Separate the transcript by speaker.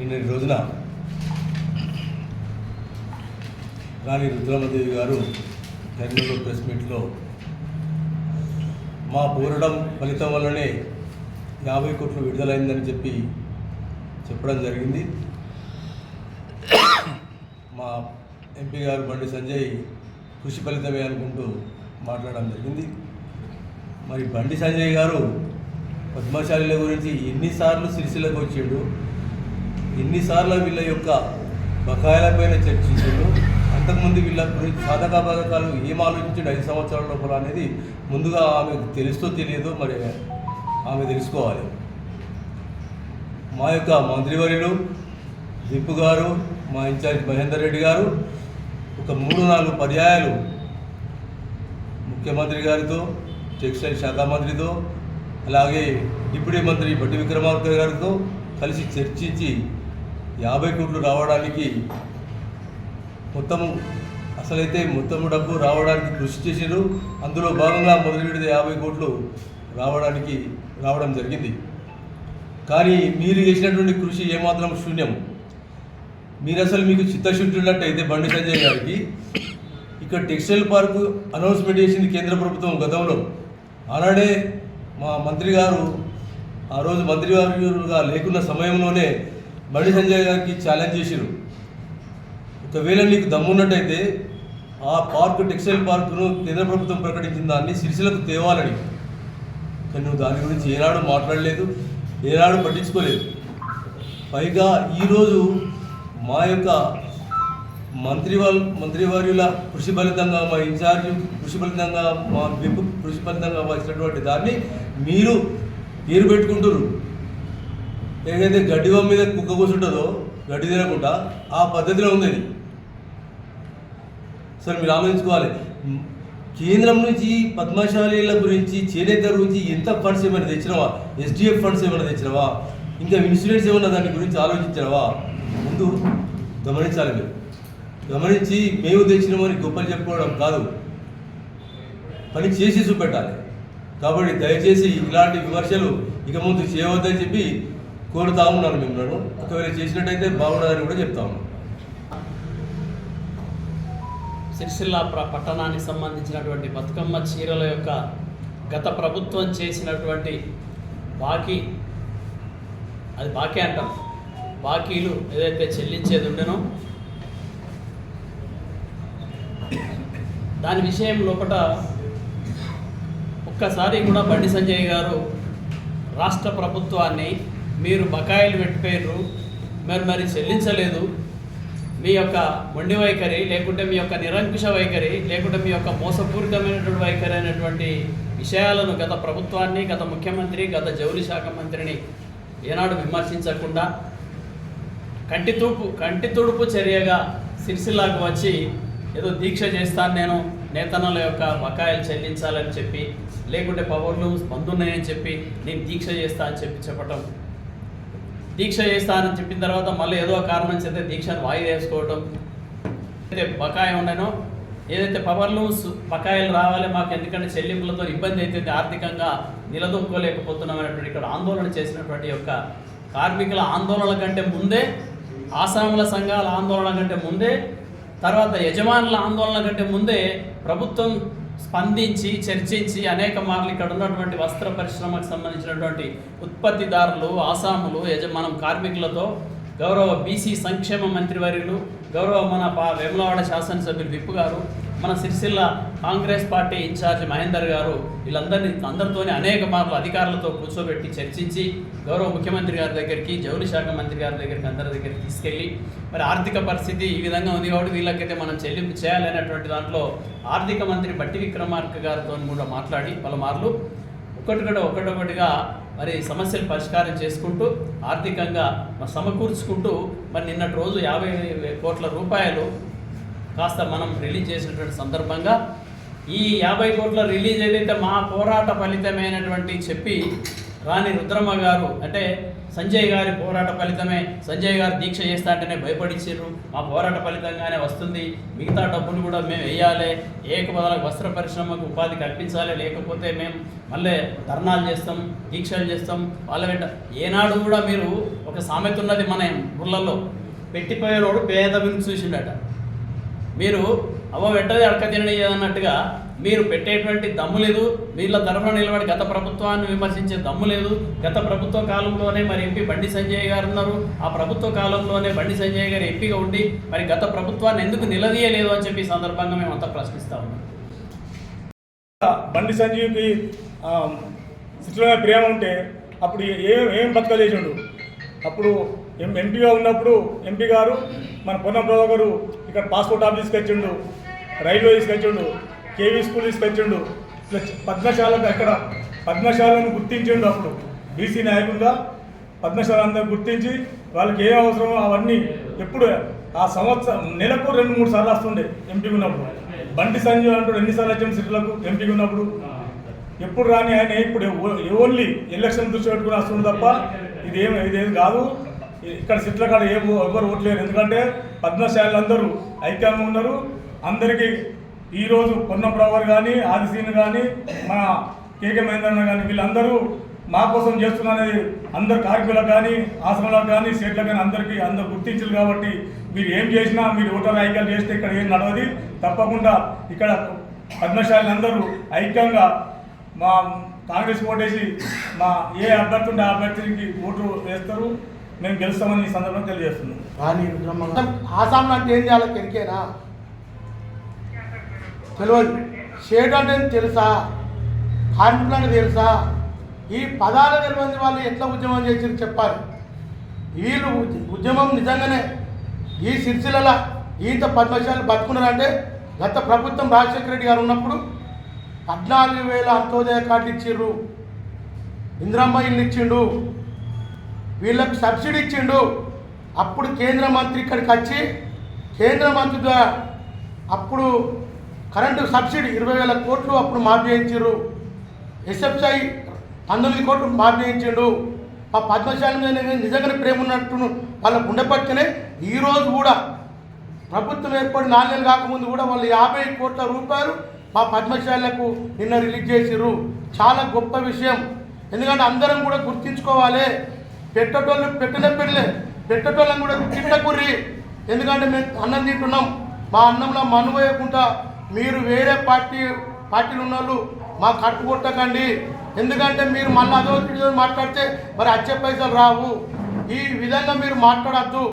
Speaker 1: నిన్నటి రోజున రాణి రుద్రమదేవి గారు కర్నూలు ప్రెస్ మీట్లో మా పోరాటం ఫలితం వల్లనే యాభై కోట్లు విడుదలైందని చెప్పి చెప్పడం జరిగింది. మా ఎంపీ గారు బండి సంజయ్ కృషి ఫలితమే అనుకుంటూ మాట్లాడడం జరిగింది. మరి బండి సంజయ్ గారు పద్మశాలిల గురించి ఎన్నిసార్లు సిరిసిల్లకు వచ్చాడు? ఎన్నిసార్లు వీళ్ళ యొక్క బకాయిలపైన చర్చించారు అంతకుముందు వీళ్ళ గురించి సాధక పథకాలు ఏం ఆలోచించాడు? ఐదు సంవత్సరాల లోపల అనేది ముందుగా ఆమెకు తెలుస్తో తెలియదో మరి ఆమె తెలుసుకోవాలి. మా యొక్క మంత్రివర్యులు దిప్పు గారు మా ఇన్ఛార్జ్ మహేందర్ రెడ్డి గారు ఒక మూడు నాలుగు పర్యాయాలు ముఖ్యమంత్రి గారితో టెక్స్టైల్ శాఖ మంత్రితో అలాగే డిప్యూటీ మంత్రి బట్టి విక్రమార్క గారితో కలిసి చర్చించి యాభై కోట్లు రావడానికి మొత్తము అసలైతే మొత్తం డబ్బు రావడానికి కృషి చేసారు అందులో భాగంగా మొదలు యాభై కోట్లు రావడానికి రావడం జరిగింది. కానీ మీరు చేసినటువంటి కృషి ఏమాత్రం శూన్యం. మీరు అసలు మీకు చిత్తశుద్ధి ఉన్నట్టయితే బండి సంజయ్ గారికి ఇక్కడ టెక్స్టైల్ పార్క్ అనౌన్స్మెంట్ చేసింది కేంద్ర ప్రభుత్వం గతంలో. ఆనాడే మా మంత్రి గారు ఆ రోజు మంత్రి గారుగా లేకున్న సమయంలోనే బండి సంజయ్ గారికి ఛాలెంజ్ చేసిరు ఒకవేళ నీకు దమ్మున్నట్టయితే ఆ పార్క్ టెక్స్టైల్ పార్కును కేంద్ర ప్రభుత్వం ప్రకటించిన దాన్ని సిరిసిలకు తేవాలని. కానీ నువ్వు దాని గురించి ఏనాడు మాట్లాడలేదు ఏనాడు పట్టించుకోలేదు. పైగా ఈరోజు మా యొక్క మంత్రి వాళ్ళ మంత్రివర్యుల కృషి ఫలితంగా మా ఇన్ఛార్జ్ కృషి ఫలితంగా మా విప్ కృషి ఫలితంగా వచ్చినటువంటి దాన్ని మీరు పేరు పెట్టుకుంటున్నారు. ఏదైతే గడ్డి బొమ్మ మీద కుక్క కూర్చుంటుందో గడ్డి తినకుండా ఆ పద్ధతిలో ఉంది అది సరే మీరు ఆలోచించుకోవాలి. కేంద్రం నుంచి పద్మశాలీల గురించి చేనేత గురించి ఎంత ఫండ్స్ ఏమైనా తెచ్చినవా? ఎస్డిఎఫ్ ఫండ్స్ ఏమైనా తెచ్చినవా? ఇంకా ఇన్సూరెన్స్ ఏమన్నా దాని గురించి ఆలోచించినవా? ముందు గమనించాలి మీరు. గమనించి మేము తెచ్చినామని గొప్పలు చెప్పుకోవడం కాదు. పని చేసి చూపెట్టాలి. కాబట్టి దయచేసి ఇలాంటి విమర్శలు ఇక ముందు చేయవద్దని చెప్పి కోరుతా ఉన్నాను మిమ్మల్ని. ఒకవేళ చేసినట్టయితే బాగుండదని కూడా చెప్తా ఉన్నాను
Speaker 2: సిరిసిల్ల ప్ర పట్టణానికి సంబంధించినటువంటి బతుకమ్మ చీరల యొక్క గత ప్రభుత్వం చేసినటువంటి బాకీ అది బాకీ అంటాం. బాకీలు ఏదైతే చెల్లించేది ఉండేనో దాని విషయం లోపల ఒక్కసారి కూడా బండి సంజయ్ గారు రాష్ట్ర ప్రభుత్వాన్ని మీరు బకాయిలు పెట్టిపోయారు మరి మరి చెల్లించలేదు. మీ యొక్క మొండి వైఖరి లేకుంటే మీ యొక్క నిరంకుశ వైఖరి లేకుంటే మీ యొక్క మోసపూరితమైనటువంటి వైఖరి అనేటువంటి విషయాలను గత ప్రభుత్వాన్ని గత ముఖ్యమంత్రి గత జౌలి శాఖ మంత్రిని ఏనాడు విమర్శించకుండా కంటి తూపు కంటి తుడుపు చర్యగా సిరిసిల్లాకు వచ్చి ఏదో దీక్ష చేస్తాను నేను నేతన్నల యొక్క బకాయిలు చెల్లించాలని చెప్పి లేకుంటే పవర్లు బంధున్నాయని చెప్పి నేను దీక్ష చేస్తా అని చెప్పి చెప్పటం దీక్ష చేస్తానని చెప్పిన తర్వాత మళ్ళీ ఏదో కారణం చేస్తే దీక్షను వాయి వేసుకోవటం. అయితే బకాయి ఉండనో ఏదైతే పవర్లు బకాయిలు రావాలి మాకు ఎందుకంటే చెల్లింపులతో ఇబ్బంది అవుతుంది ఆర్థికంగా నిలదొక్కోలేకపోతున్నాం అనేటువంటి ఇక్కడ ఆందోళన చేసినటువంటి యొక్క కార్మికుల ఆందోళన కంటే ముందే ఆసాముల సంఘాల ఆందోళన కంటే ముందే తర్వాత యజమానుల ఆందోళన కంటే ముందే ప్రభుత్వం స్పందించి చర్చించి అనేక మార్లు ఇక్కడ ఉన్నటువంటి వస్త్ర పరిశ్రమకు సంబంధించినటువంటి ఉత్పత్తిదారులు ఆసాములు యజమానం కార్మికులతో గౌరవ బీసీ సంక్షేమ మంత్రివర్యులు గౌరవ మన పా వెములవాడ శాసనసభ్యులు విప్పు గారు మన Sircilla Congress party incharge Mahender గారు వీళ్ళందరినీ అందరితోనే అనేక మార్లు అధికారులతో కూర్చోబెట్టి చర్చించి గౌరవ ముఖ్యమంత్రి గారి దగ్గరికి జౌలి శాఖ మంత్రి గారి దగ్గరికి అందరి దగ్గరికి తీసుకెళ్ళి మరి ఆర్థిక పరిస్థితి ఈ విధంగా ఉంది కాబట్టి వీళ్ళకైతే మనం చెల్లింపు చేయాలనేటువంటి దాంట్లో ఆర్థిక మంత్రి బట్టి విక్రమార్క గారితో కూడా మాట్లాడి పలుమార్లు ఒకటికటి ఒకటొకటిగా మరి సమస్యలు పరిష్కారం చేసుకుంటూ ఆర్థికంగా సమకూర్చుకుంటూ మరి నిన్నటి రోజు యాభై కోట్ల రూపాయలు కాస్త మనం రిలీజ్ చేసినటువంటి సందర్భంగా ఈ యాభై కోట్ల రిలీజ్ ఏదైతే మా పోరాట ఫలితమైనటువంటి చెప్పి రాణి రుద్రమ్మ గారు అంటే సంజయ్ గారి పోరాట ఫలితమే. సంజయ్ గారు దీక్ష చేస్తా అంటేనే భయపడిచ్చారు. మా పోరాట ఫలితంగానే వస్తుంది. మిగతా డబ్బులు కూడా మేము వేయాలి. ఏకపదల వస్త్ర పరిశ్రమకు ఉపాధి కల్పించాలి. లేకపోతే మేము మళ్ళీ ధర్నాలు చేస్తాం దీక్షలు చేస్తాం. వాళ్ళ వెంట ఏనాడు కూడా మీరు ఒక సామెత ఉన్నది మన ఊళ్ళల్లో పెట్టిపోయేవాడు పేద చూసిండట. మీరు అవ్వ వెంటనే అడక తినని అన్నట్టుగా మీరు పెట్టేటువంటి దమ్ము లేదు. వీళ్ళ తరఫున నిలబడి గత ప్రభుత్వాన్ని విమర్శించే దమ్ము లేదు. గత ప్రభుత్వ కాలంలోనే మరి ఎంపీ బండి సంజయ్ గారు ఉన్నారు. ఆ ప్రభుత్వ కాలంలోనే బండి సంజయ్ గారు ఎంపీగా ఉండి మరి గత ప్రభుత్వాన్ని ఎందుకు నిలదీయలేదు అని చెప్పి సందర్భంగా మేము అంతా ప్రశ్నిస్తా ఉన్నాం.
Speaker 3: బండి సంజయ్కి శిశువుల ప్రేమ ఉంటే అప్పుడు ఏం ఏం బతకలు అప్పుడు ఎంపీగా ఉన్నప్పుడు ఎంపీ గారు మన పొన్నం ప్రభు గారు ఇక్కడ పాస్పోర్ట్ ఆఫీస్ తీసుకొచ్చిండు రైల్వే తీసుకొచ్చిండు కేవీ స్కూల్ తీసుకొచ్చిండు ఇట్లా పద్మశాలకు అక్కడ పద్మశాలను గుర్తించిండు అప్పుడు. బీసీ నాయకులుగా పద్మశాల అందరూ గుర్తించి వాళ్ళకి ఏ అవసరమో అవన్నీ ఎప్పుడు ఆ సంవత్సరం నెలకు రెండు మూడు సార్లు వస్తుండే ఎంపీ ఉన్నప్పుడు. బండి సంజయ్ అంటూ ఎన్నిసార్లు వచ్చాం సిటీలకు ఎంపీ ఉన్నప్పుడు. ఎప్పుడు రాని ఆయన ఇప్పుడు ఓన్లీ ఎలక్షన్ దృష్టి పెట్టుకుని వస్తుంది తప్ప ఇదేం ఇదేం కాదు. ఇక్కడ సిట్ల కాడ ఏ ఎవరు ఓట్లేరు ఎందుకంటే పద్మశాలలు అందరూ ఐక్యంగా ఉన్నారు. అందరికీ ఈరోజు పొన్నంప్రవర్ కానీ ఆదిశీన్ కానీ మన కేకే మహేంద్రన్న కానీ వీళ్ళందరూ మా కోసం చేస్తున్నది అందరు కార్మికులకు కానీ ఆశ్రమాలకు కానీ సీట్లకు కానీ అందరికీ అందరు గుర్తించారు కాబట్టి మీరు ఏం చేసినా మీరు ఓటర్ ఐక్యాలు చేస్తే ఇక్కడ ఏం నడవది. తప్పకుండా ఇక్కడ పద్మశాలి అందరూ ఐక్యంగా మా కాంగ్రెస్ ఓటేసి మా ఏ అభ్యర్థి ఉంటే ఆ అభ్యర్థికి ఓటు వేస్తారు. మేము గెలుస్తామని ఈ సందర్భంగా తెలియజేస్తున్నాం.
Speaker 4: కానీ ఆసాంలో అంటే ఏం చేయాలో కెరికేనా తెలియదు. షేడ్ అంటే తెలుసా? కార్మికులు అంటే తెలుసా? ఈ పదాల తెలియని వాళ్ళు ఎట్లా ఉద్యమం చేసి చెప్పాలి. వీళ్ళు ఉద్యమం నిజంగానే ఈ సిరిసిల్ల ఈత పద్మశాలు బతుకున్నారంటే గత ప్రభుత్వం రాజశేఖర రెడ్డి గారు ఉన్నప్పుడు పద్నాలుగు వేల అంత్యోదయ కార్డు ఇచ్చిండ్రు. ఇందిరమ్మ ఇల్లు ఇచ్చిండు వీళ్ళకు సబ్సిడీ ఇచ్చిండు. అప్పుడు కేంద్ర మంత్రి ఇక్కడికి వచ్చి కేంద్ర మంత్రి ద్వారా అప్పుడు కరెంటు సబ్సిడీ ఇరవై వేల కోట్లు అప్పుడు మాఫీ చేయించారు ఎస్ఎఫ్ఐ పంతొమ్మిది కోట్లు మాఫీ చేయించిండు. ఆ పద్మశాలి మీద నిజంగానే ప్రేమ ఉన్నట్టు వాళ్ళకు ఉండబట్టినే ఈరోజు కూడా ప్రభుత్వం ఏర్పడి నాలుగు కాకముందు కూడా వాళ్ళు యాభై కోట్ల రూపాయలు మా పద్మశాలకు నిన్న రిలీజ్ చేసిర్రు. చాలా గొప్ప విషయం. ఎందుకంటే అందరం కూడా గుర్తించుకోవాలి. పెట్టేటోళ్ళు పెట్టలే పెట్టలే. పెట్టేటోళ్ళని కూడా తిట్టకుర్రి. ఎందుకంటే మేము అన్నం తింటున్నాం. మా అన్నంలో మన్ను వేయకుండా మీరు వేరే పార్టీ పార్టీలు ఉన్న వాళ్ళు మా కట్టు కొట్టకండి. ఎందుకంటే మీరు మళ్ళీ అదో మాట్లాడితే మరి వచ్చే పైసలు రావు. ఈ విధంగా మీరు మాట్లాడద్దు.